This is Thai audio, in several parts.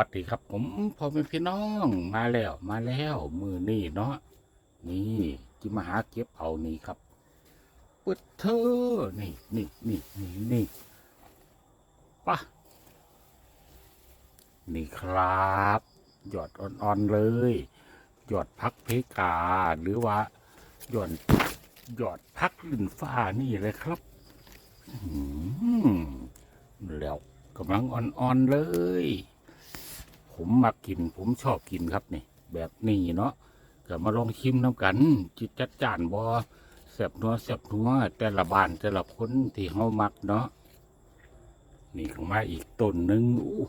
วัสดีครับ ผมพ่อแม่พี่น้องมาแล้วมาแล้วมือนี่เนาะนี่ที่มาหาเก็บเอานี่ครับเปิดเธอนี่นี่นี่นี่นี่ปะนี่ครับหยอดอ่อนๆเลยหยอดพักเพกาหรือว่าหยอดหยอดพักลินฟ้านี่เลยครับอืมแล้วกำลังอ่อนๆเลย ผมมากิน ผมชอบกินครับนี่ แบบนี้เนาะก็มาลองชิมน้ำกันจิตจัดจานบอแสบนัวแสบนัวแต่ละบ้านแต่ละคนที่เฮามักเนาะนี่ก็มาอีกต้นหนึ่งอู้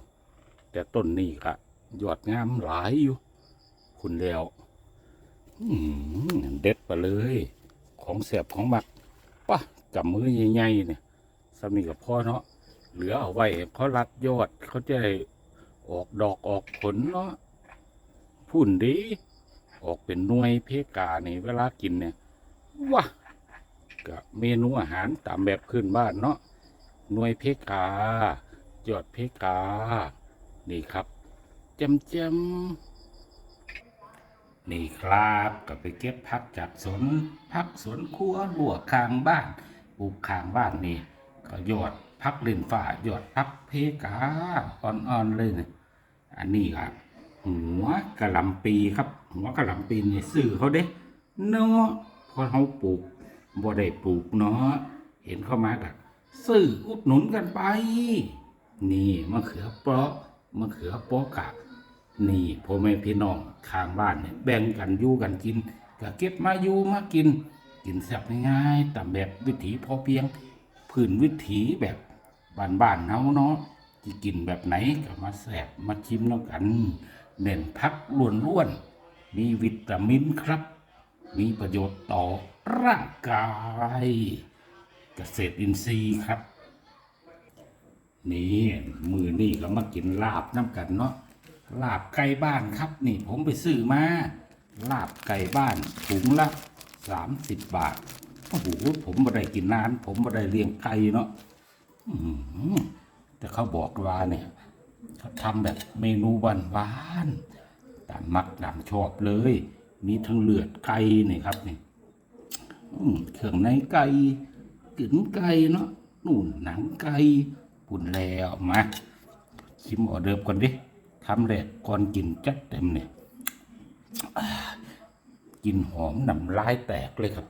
แต่ต้นนี้ก็ยอดงามหลายอยู่ คุณแล้วเด็ดไปเลย ของแสบของมักปะกับมือใหญ่ๆเนี่ยสำนีกับพ่อเนาะเหลือเอาไว้เขารัดยอดเขาจะ ออกดอกออกผลเนาะพุ่นดี ออกเป็นหน่วยเพกานี่เวลากินเนี่ยว้ากับเมนูอาหารตามแบบขึ้นบ้านเนาะหน่วยเพกา ยอดเพกา นี่ครับจำจำนี่ครับก็ไปเก็บผักจากสวนผักสวนครัวลวกข้างบ้านปลูกข้างบ้านนี่ก็ยอดพักเล่นฝ่ายอดพักเพกาอ่อนๆเลยเนี่ย อันนี้ครับ หัวกะหล่ำปีครับ หัวกะหล่ำปีนี่ซื้อเขาเด้เนาะเพอเขาปลูกบ่ได้ปลูกเนาะเห็นเข้ามากับซื้ออุดหนุนกันไป นี่มะเขือเปราะมะเขือโปกะ นี่พ่อแม่พี่น้องข้างบ้านเนี่ยแบ่งกันอยู่กันกินก็เก็บมาอยู่มากิน กินแซ่บง่ายๆตามแบบวิถีพอเพียงพื้นวิถีแบบบ้านๆเฮาเนาะ กินแบบไหนก็มาแสบมาชิมแล้วกัน เน้นพักล้วนๆ มีวิตามินครับ มีประโยชน์ต่อร่างกาย เกษตรอินทรีย์ครับ นี่มือนี่ก็มากินลาบน้ำกันเนาะลาบไก่บ้านครับ นี่ผมไปซื้อมา ลาบไก่บ้านถุงละสามสิบบาทโอ้โหผมบ่ได้กินนาน ผมบ่ได้เลี้ยงไก่เนาะอื้อหือ แต่เขาบอกว่าเนี่ยเขาทำแบบเมนูหวานๆตามมักตามชอบเลย มีทั้งเลือดไก่นี่ครับนี่เครื่องในไก่กึ๋นไก่เนาะนู่นหนังไก่ปุ่นแล้วมาชิมออเดิร์ฟก่อนดิทำแรกก่อนกินจัดเต็มเนี่ยกินหอมน้ำลายแตกเลยครับ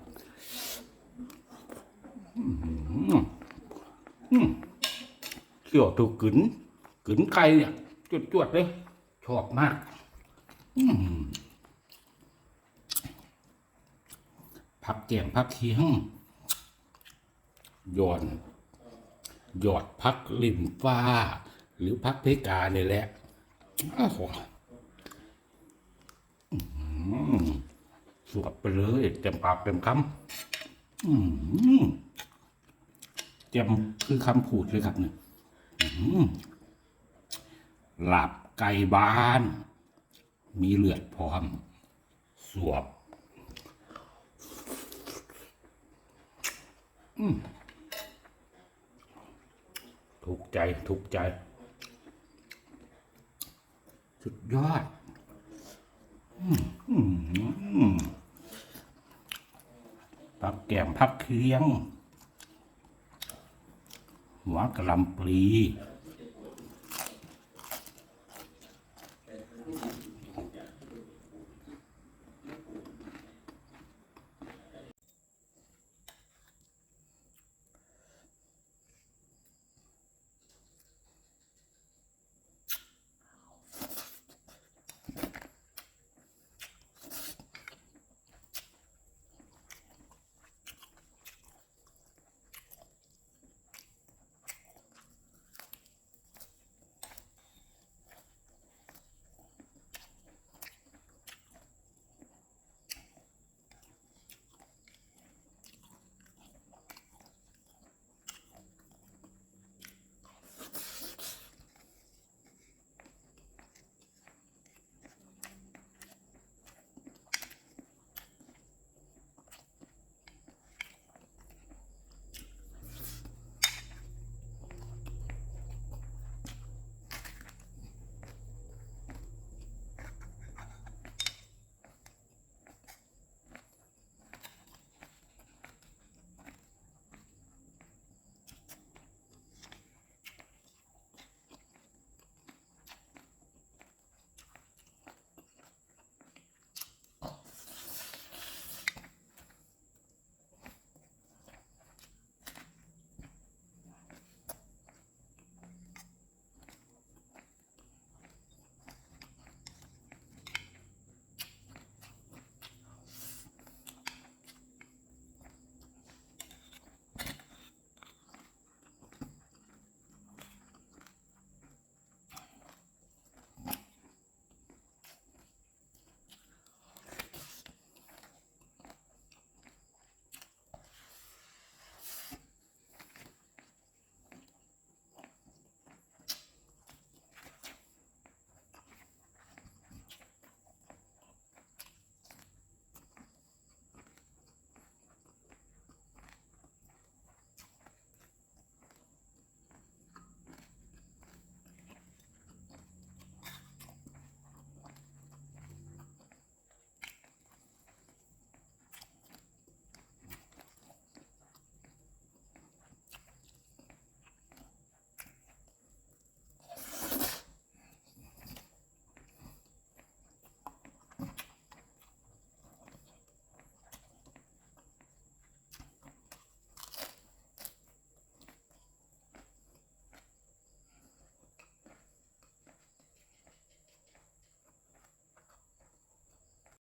เกี่ยวถูกกึนกึนไก่เนี่ยจวดจวดๆเลย ชอบมาก อืมผักแกงผักเคียงยอนหยอดพักลิ่นฟ้า หรือพักเพกาเนี่ยแหละอ้าวสวดไปเลยเต็มปากเต็มคำอืมเจมคือคำพูดเลยครับเนี่ย หลับไก่บ้าน มีเลือดพร้อม สวบถูกใจถูกใจ สุดยอดผักแกมผักเคียง หัวกะลำปลี